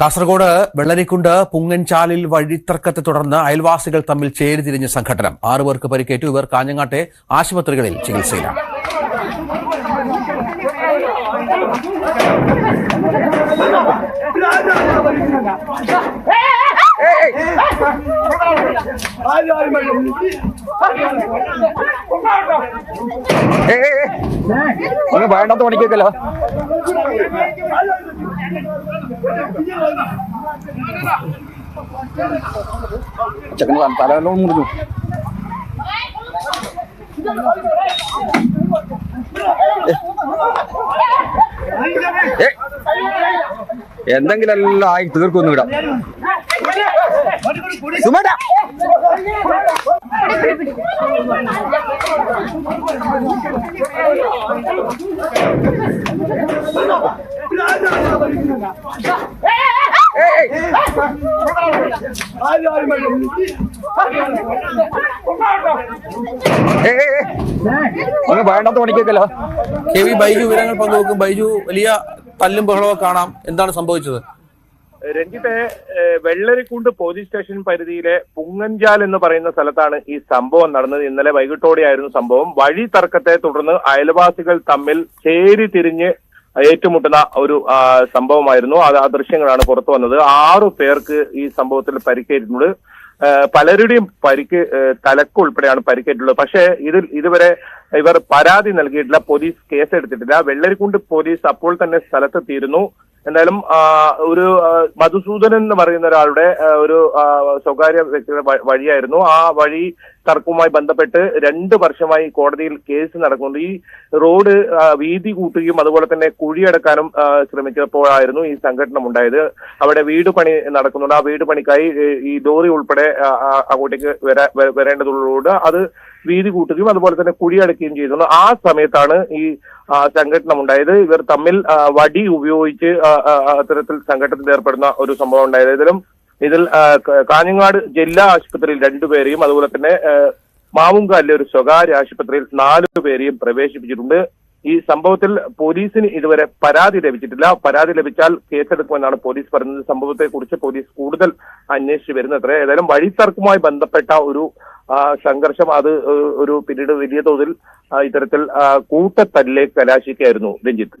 കാസർഗോഡ് വെള്ളരിക്കുണ്ട് പുങ്ങൻചാലിൽ വഴിത്തർക്കത്തെ തുടർന്ന് അയൽവാസികൾ തമ്മിൽ ചേരിതിരിഞ്ഞ സംഘടന. ആറുപേർക്ക് പരിക്കേറ്റു. ഇവർ കാഞ്ഞങ്ങാട്ടെ ആശുപത്രികളിൽ ചികിത്സയിലാണ്. അങ്ങ് വേണ്ടാത്ത പണിക്കേക്കല്ലോ ചെക്കൻ തലവെല്ലാം മുറിഞ്ഞു ഏ, എന്തെങ്കിലും എല്ലാം ആയി തീർക്കൊന്നും ഇടാം സുമേട്ടാ. വേണ്ടാത്ത പണിക്കേക്കല്ലോ കെ വി ബൈജു വിവരങ്ങൾ പങ്കുവെക്കും. ബൈജു വലിയ തല്ലും ബഹളവും കാണാം. എന്താണ് സംഭവിച്ചത്? രഞ്ജിത്തെ വെള്ളരിക്കുണ്ട് പോലീസ് സ്റ്റേഷൻ പരിധിയിലെ പുങ്ങഞ്ചാൽ എന്ന് പറയുന്ന സ്ഥലത്താണ് ഈ സംഭവം നടന്നത്. ഇന്നലെ വൈകിട്ടോടെയായിരുന്നു സംഭവം. വഴി തർക്കത്തെ തുടർന്ന് അയൽവാസികൾ തമ്മിൽ ചേരി തിരിഞ്ഞ് ഏറ്റുമുട്ടുന്ന ഒരു സംഭവമായിരുന്നു. അത് ആ ദൃശ്യങ്ങളാണ് പുറത്തു വന്നത്. ആറു പേർക്ക് ഈ സംഭവത്തിൽ പരിക്കേറ്റിട്ടുണ്ട്. പലരുടെയും പരിക്ക് തലക്ക് ഉൾപ്പെടെയാണ് പരിക്കേറ്റുള്ളത്. പക്ഷേ ഇതിൽ ഇതുവരെ ഇവർ പരാതി നൽകിയിട്ടില്ല പോലീസ് കേസെടുത്തിട്ടില്ല. വെള്ളരിക്കുണ്ട് പോലീസ് അപ്പോൾ തന്നെ സ്ഥലത്തെത്തിയിരുന്നു. എന്തായാലും ഒരു മധുസൂദനൻ എന്ന് പറയുന്ന ഒരാളുടെ ഒരു സ്വകാര്യ വ്യക്തിയുടെ വഴിയായിരുന്നു. ആ വഴി തർക്കവുമായി ബന്ധപ്പെട്ട് രണ്ട് വർഷമായി കോടതിയിൽ കേസ് നടക്കുന്നുണ്ട്. ഈ റോഡ് വീതി കൂട്ടുകയും അതുപോലെ തന്നെ കുഴിയടക്കാനും ശ്രമിച്ചപ്പോഴായിരുന്നു ഈ സംഘടന ഉണ്ടായത് അവിടെ വീട് പണി നടക്കുന്നുണ്ട്. ആ വീട് പണിക്കായി ഈ ലോറി ഉൾപ്പെടെ അങ്ങോട്ടേക്ക് വരാ- വരേണ്ടതുള്ളതുകൊണ്ട് അത് വീതി കൂട്ടുകയും അതുപോലെ തന്നെ കുഴിയടക്കുകയും ചെയ്തിരുന്നു ആ സമയത്താണ് ഈ സംഘടന ഉണ്ടായത്. ഇവർ തമ്മിൽ വടി ഉപയോഗിച്ച് അത്തരത്തിൽ സംഘടനത്തിൽ ഏർപ്പെടുന്ന ഒരു സംഭവം ഉണ്ടായത്. ഇതിലും ഇതിൽ കാഞ്ഞങ്ങാട് ജില്ലാ ആശുപത്രിയിൽ രണ്ടുപേരെയും അതുപോലെ തന്നെ മാവുങ്കാലിലെ ഒരു സ്വകാര്യ ആശുപത്രിയിൽ നാലു പേരെയും പ്രവേശിപ്പിച്ചിട്ടുണ്ട്. ഈ സംഭവത്തിൽ പോലീസിന് ഇതുവരെ പരാതി ലഭിച്ചിട്ടില്ല. പരാതി ലഭിച്ചാൽ കേസെടുക്കുമെന്നാണ് പോലീസ് പറയുന്നത്. സംഭവത്തെക്കുറിച്ച് പോലീസ് കൂടുതൽ അന്വേഷിച്ചു വരുന്നത്ര ഏതായാലും വഴിത്തർക്കുമായി ബന്ധപ്പെട്ട ഒരു സംഘർഷം അത് ഒരു പിന്നീട് വലിയ തോതിൽ ആ, ഇത്തരത്തിൽ കൂട്ടത്തല്ലേ കലാശിക്കായിരുന്നു രഞ്ജിത്ത്.